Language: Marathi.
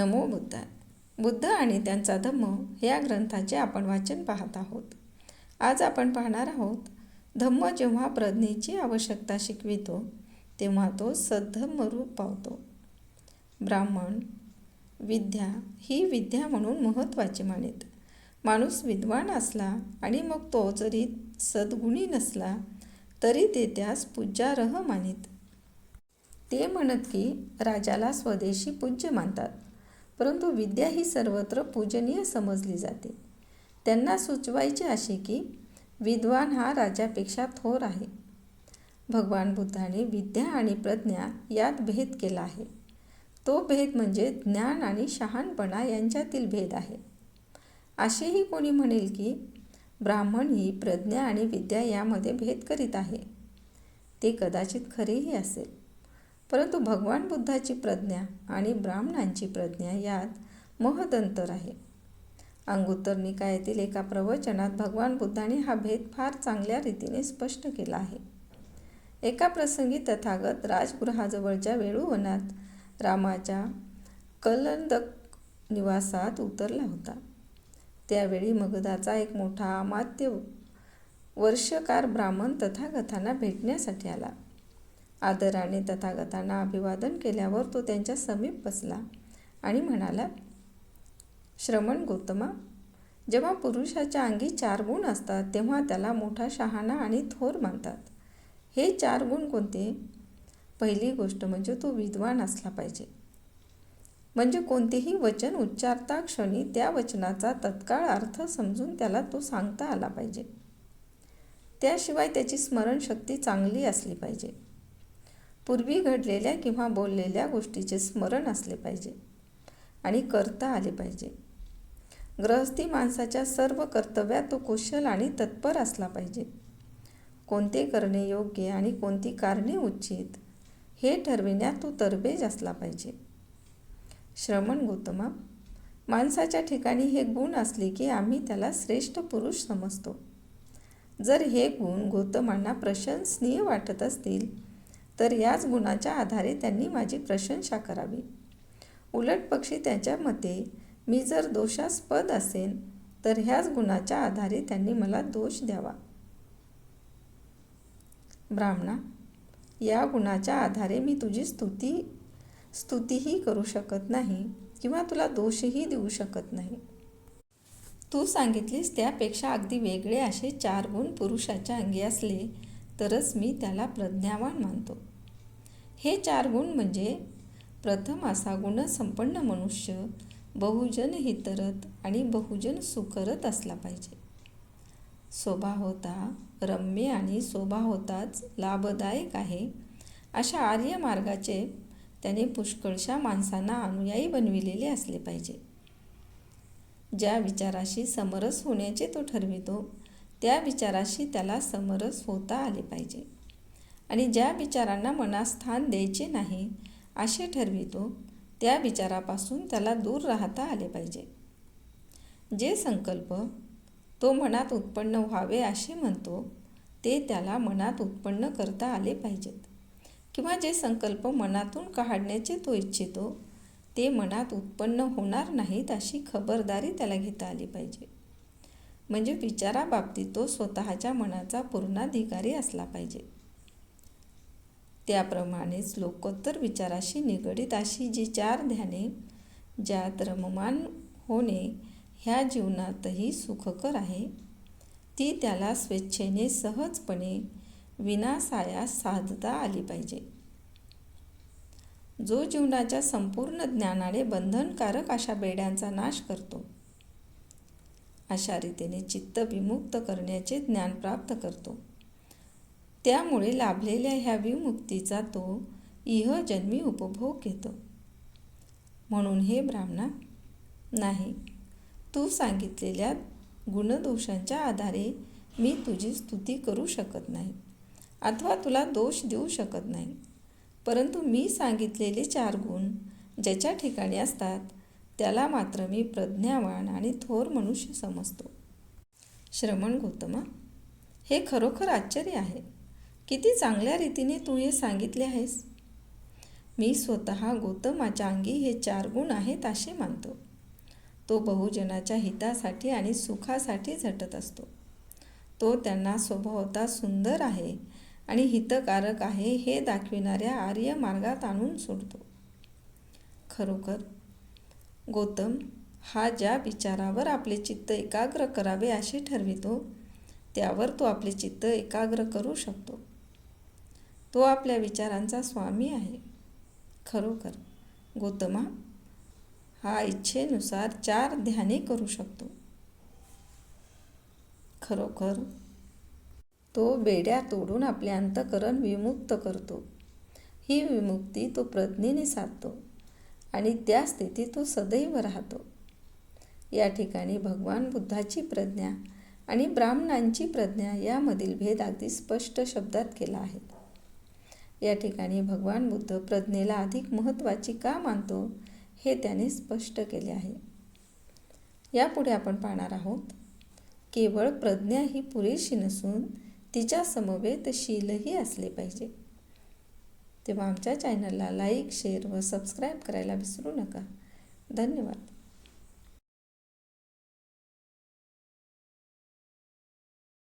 नमो बुद्धाय बुद्ध आणि त्यांचा धम्म या ग्रंथाचे आपण वाचन पाहत आहोत. आज आपण पाहणार आहोत धम्म जेव्हा प्रज्ञेची आवश्यकता शिकवितो तेव्हा तो सद्धम्मरूप पावतो. ब्राह्मण विद्या ही विद्या म्हणून महत्त्वाची मानित. माणूस विद्वान असला आणि मग तो जरी सद्गुणी नसला तरी ते त्यास पूज्यारह मानित. ते म्हणत की राजाला स्वदेशी पूज्य मानतात. परंतु विद्या ही सर्वत्र पूजनीय समजली जाते. त्यांना सुचवायचे असे की विद्वान हा राजापेक्षा थोर आहे. भगवान बुद्धाने विद्या आणि प्रज्ञा यात भेद केला आहे. तो भेद म्हणजे ज्ञान आणि शहाणपणा यांच्यातील भेद आहे. असेही कोणी म्हणेल की ब्राह्मण ही प्रज्ञा आणि विद्या यामध्ये भेद करीत आहे. ते कदाचित खरेही असेल. परंतु भगवान बुद्धाची प्रज्ञा आणि ब्राह्मणांची प्रज्ञा यात महदंतर आहे. अंगुत्तर निकायातील एका प्रवचनात भगवान बुद्धाने हा भेद फार चांगल्या रीतीने स्पष्ट केला आहे. एका प्रसंगी तथागत राजगृहाजवळच्या वेळूवनात रामाच्या कलंदक निवासात उतरला होता. त्यावेळी मगधाचा एक मोठा अमात्य वर्षकार ब्राह्मण तथागतांना भेटण्यासाठी आला. आदराने तथागतांना अभिवादन केल्यावर तो त्यांच्या समीप बसला आणि म्हणाला श्रमण गौतमा जेव्हा पुरुषाच्या अंगी चार गुण असतात तेव्हा त्याला मोठा शहाणा आणि थोर मानतात. हे चार गुण कोणते? पहिली गोष्ट म्हणजे तो विद्वान असला पाहिजे. म्हणजे कोणतेही वचन उच्चारता क्षणी त्या वचनाचा तत्काळ अर्थ समजून त्याला तो सांगता आला पाहिजे. त्याशिवाय त्याची स्मरणशक्ती चांगली असली पाहिजे. पूर्वी घडलेल्या किंवा बोललेल्या गोष्टीचे स्मरण असले पाहिजे आणि करता आले पाहिजे. ग्रहस्थी माणसाच्या सर्व कर्तव्यात तो कुशल आणि तत्पर असला पाहिजे. कोणते करणे योग्य आणि कोणती कारणे उचित हे ठरविण्यात तो तरबेज असला पाहिजे. श्रमण गौतमा माणसाच्या ठिकाणी हे गुण असले की आम्ही त्याला श्रेष्ठ पुरुष समजतो. जर हे गुण गौतमांना प्रशंसनीय वाटत असतील तर याच गुणाच्या आधारे त्यांनी माझी प्रशंसा करावी. उलट पक्षी त्यांच्या मते मी जर दोषास्पद असेन तर ह्याच गुणाच्या आधारे त्यांनी मला दोष द्यावा. ब्राह्मणा या गुणाच्या आधारे मी तुझी स्तुती स्तुतीही करू शकत नाही किंवा तुला दोषही देऊ शकत नाही. तू सांगितलीस त्यापेक्षा अगदी वेगळे असे चार गुण पुरुषाच्या अंगी असले तरच मी त्याला प्रज्ञावान मानतो. हे चार गुण म्हणजे प्रथम असा गुणसंपन्न मनुष्य बहुजन हितरत आणि बहुजन सुकरत असला पाहिजे. स्वभावता रम्य आणि स्वभावताच लाभदायक आहे अशा आर्य मार्गाचे त्याने पुष्कळशा माणसांना अनुयायी बनविलेले असले पाहिजे. ज्या विचाराशी समरस होण्याचे तो ठरवितो त्या विचाराशी त्याला समरस होता आले पाहिजे. आणि ज्या विचारांना मनात स्थान द्यायचे नाही असे ठरवितो त्या विचारापासून त्याला दूर राहता आले पाहिजे. जे संकल्प तो मनात उत्पन्न व्हावे असे म्हणतो ते त्याला मनात उत्पन्न करता आले पाहिजेत. किंवा जे संकल्प मनातून काढण्याचे तो इच्छितो ते मनात उत्पन्न होणार नाहीत अशी खबरदारी त्याला घेता आली पाहिजे. म्हणजे विचाराबाबतीत तो स्वतःच्या मनाचा पूर्णाधिकारी असला पाहिजे. त्याप्रमाणेच लोकोत्तर विचाराशी निगडीत अशी जी चार ध्याने ज्यात रममान होणे ह्या जीवनातही सुखकर आहे ती त्याला स्वेच्छेने सहजपणे विनासायास साधता आली पाहिजे. जो जीवनाच्या संपूर्ण ज्ञानाने बंधनकारक अशा बेड्यांचा नाश करतो अशा रीतीने चित्त विमुक्त करण्याचे ज्ञान प्राप्त करतो. त्यामुळे लाभलेल्या ह्या विमुक्तीचा तो इह जन्मी उपभोग घेतो. म्हणून हे ब्राह्मणा नाही तू सांगितलेल्या गुणदोषांच्या आधारे मी तुझी स्तुती करू शकत नाही अथवा तुला दोष देऊ शकत नाही. परंतु मी सांगितलेले चार गुण ज्याच्या ठिकाणी असतात त्याला मात्र मी प्रज्ञावान आणि थोर मनुष्य समजतो. श्रमण गौतमा हे खरोखर आश्चर्य आहे. किती चांगल्या रीतीने तू हे सांगितले आहेस? मी स्वतः गौतमाच्या अंगी हे चार गुण आहेत असे मानतो. तो बहुजनाच्या हितासाठी आणि सुखासाठी झटत असतो. तो त्यांना स्वभावता सुंदर आहे आणि हितकारक आहे हे दाखविणाऱ्या आर्य मार्गात आणून सोडतो. खरोखर गौतम हा ज्या विचारावर आपले चित्त एकाग्र करावे असे ठरवितो त्यावर तो आपले चित्त एकाग्र करू शकतो. तो आपल्या विचारांचा स्वामी आहे. खरोखर गौतमा हा इच्छेनुसार चार ध्याने करू शकतो. खरोखर तो बेड्या तोडून आपले अंतकरण विमुक्त करतो. ही विमुक्ती तो प्रज्ञेने साधतो आणि त्या स्थितीत तो सदैव राहतो. या ठिकाणी भगवान बुद्धाची प्रज्ञा आणि ब्राह्मणांची प्रज्ञा यामधील भेद अगदी स्पष्ट शब्दात केला आहे. या ठिकाणी भगवान बुद्ध प्रज्ञेला अधिक महत्त्वाची का मानतो हे त्याने स्पष्ट केले आहे. यापुढे आपण पाहणार आहोत केवळ प्रज्ञा ही पुरेशी नसून तिच्या समवेत शीलही असले पाहिजे. तेव्हा आमच्या चॅनलला लाईक शेअर व सबस्क्राईब करायला विसरू नका. धन्यवाद.